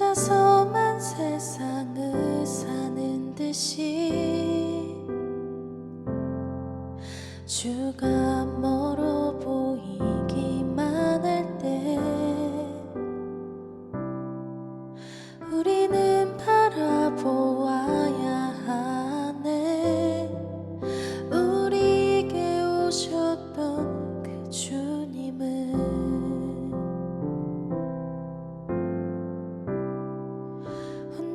혼자서만 세상을 사는 듯이 주가 멀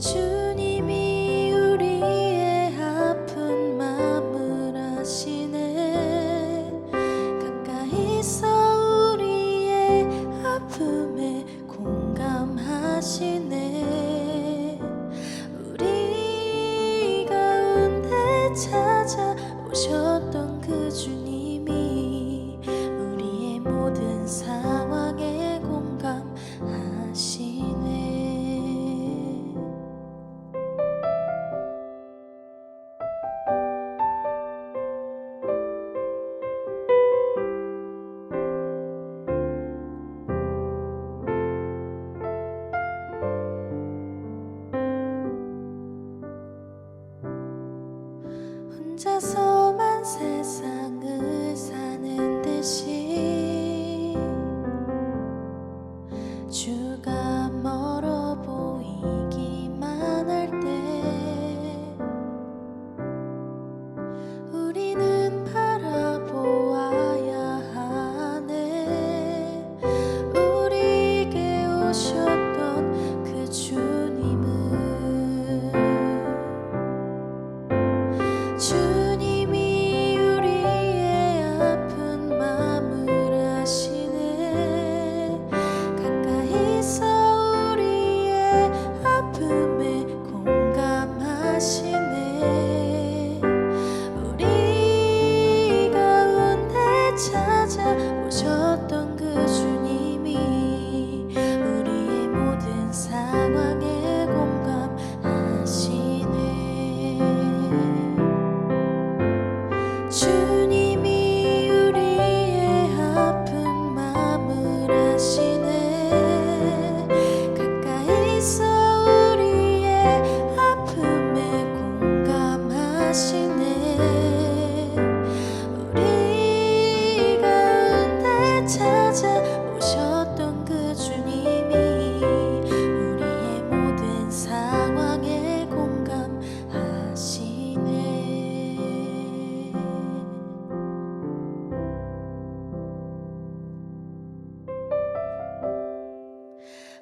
주님이 우리의 아픈 마음을 아시네. 가까이서 우리의 아픔에 공감하시네. 우리 가운데 찾아오셨던 그 주님이 우리의 모든 상 혼자서만 세상을 사는 듯이 주